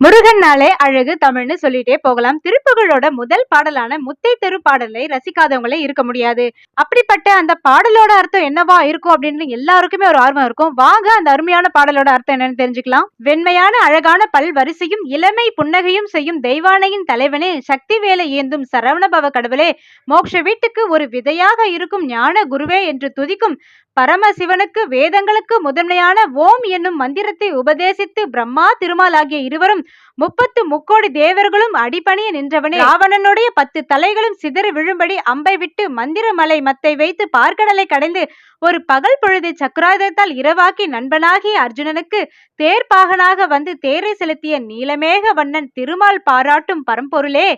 முருகன்னாலே அழகு தமிழ்னு சொல்லிட்டே போகலாம். திருப்புகழோட முதல் பாடலான முத்தை தெரு பாடலை ரசிக்காதவங்களே இருக்க முடியாது. அப்படிப்பட்ட அந்த பாடலோட அர்த்தம் என்னவா இருக்கும் அப்படின்னு எல்லாருக்குமே ஒரு ஆர்வம் இருக்கும். வாங்க அந்த அருமையான பாடலோட அர்த்தம் என்னன்னு தெரிஞ்சுக்கலாம். வெண்மையான அழகான பல் வரிசையும் இளமை புன்னகையும் செய்யும் தெய்வானையின் தலைவனே சக்தி வேலை ஏந்தும் சரவணபவ கடவுளே மோட்ச வீட்டுக்கு ஒரு விதையாக இருக்கும் ஞான குருவே என்று துதிக்கும் பரமசிவனுக்கு வேதங்களுக்கு முதன்மையான ஓம் என்னும் மந்திரத்தை உபதேசித்து பிரம்மா திருமால் ஆகிய இருவரும் முப்பத்து முக்கோடி தேவர்களும் அடிபணிய நின்றவனே. ராவணனுடைய பத்து தலைகளும் சிதறி விழும்படி அம்பை விட்டு மந்திர மலை மத்தை வைத்து பார்க்கடலை கடைந்து ஒரு பகல் பொழுது சக்கராயுதத்தால் இரவாக்கி நண்பனாகிய அர்ஜுனனுக்கு தேர்ப்பாகனாக வந்து தேரை செலுத்திய நீலமேக வண்ணன் திருமால் பாராட்டும் பரம்பொருளே.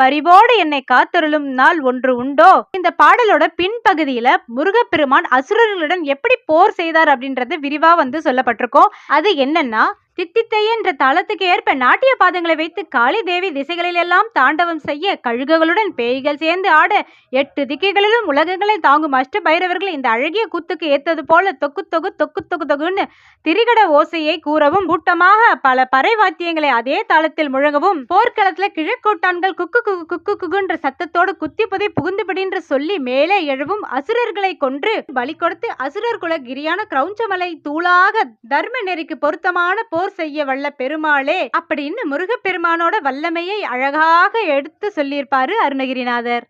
பரிவோடு என்னை காத்தருளும் நாள் ஒன்று உண்டோ? இந்த பாடலோட பின்பகுதியில முருகப்பெருமான் அசுரர்களுடன் எப்படி போர் செய்தார் அப்படின்றது விரிவா வந்து சொல்லப்பட்டிருக்கோம். அது என்னன்னா தித்தித்தை என்ற தாளத்துக்கு ஏற்ப நாட்டிய பாதங்களை வைத்து காளி தேவி திசைகளிலெல்லாம் தாண்டவம் செய்ய கழுகுகளுடன் பேய்கள் சேர்ந்து ஆட எட்டு திக்கைகளிலும் உலகங்களை தாங்கும் அஷ்ட பைரவர்கள் இந்த அழகிய கூத்துக்கு ஏத்தது போல தொக்கு தொகு தொக்கு தொகு தொகுன்னு திரிகட ஓசையை கூறவும் கூட்டமாக பல பறை வாத்தியங்களை அதே தாளத்தில் முழங்கவும் போர்க்களத்துல கிழக்கூட்டான்கள் குக்கு குக்கு குக்கு குகுன்ற சத்தத்தோடு குத்தி புதை புகுந்துபடின்று சொல்லி மேலே எழுவும் அசுரர்களை கொன்று பலி கொடுத்து அசுரர் குல கிரியான கிரௌஞ்சமலை தூளாக தர்ம நெறிக்கு பொருத்தமான போர் செய்ய வல்ல பெருமாளே அப்படின்னு முருகப்பெருமானோட வல்லமையை அழகாக எடுத்து சொல்லியிருப்பாரு அருணகிரிநாதர்.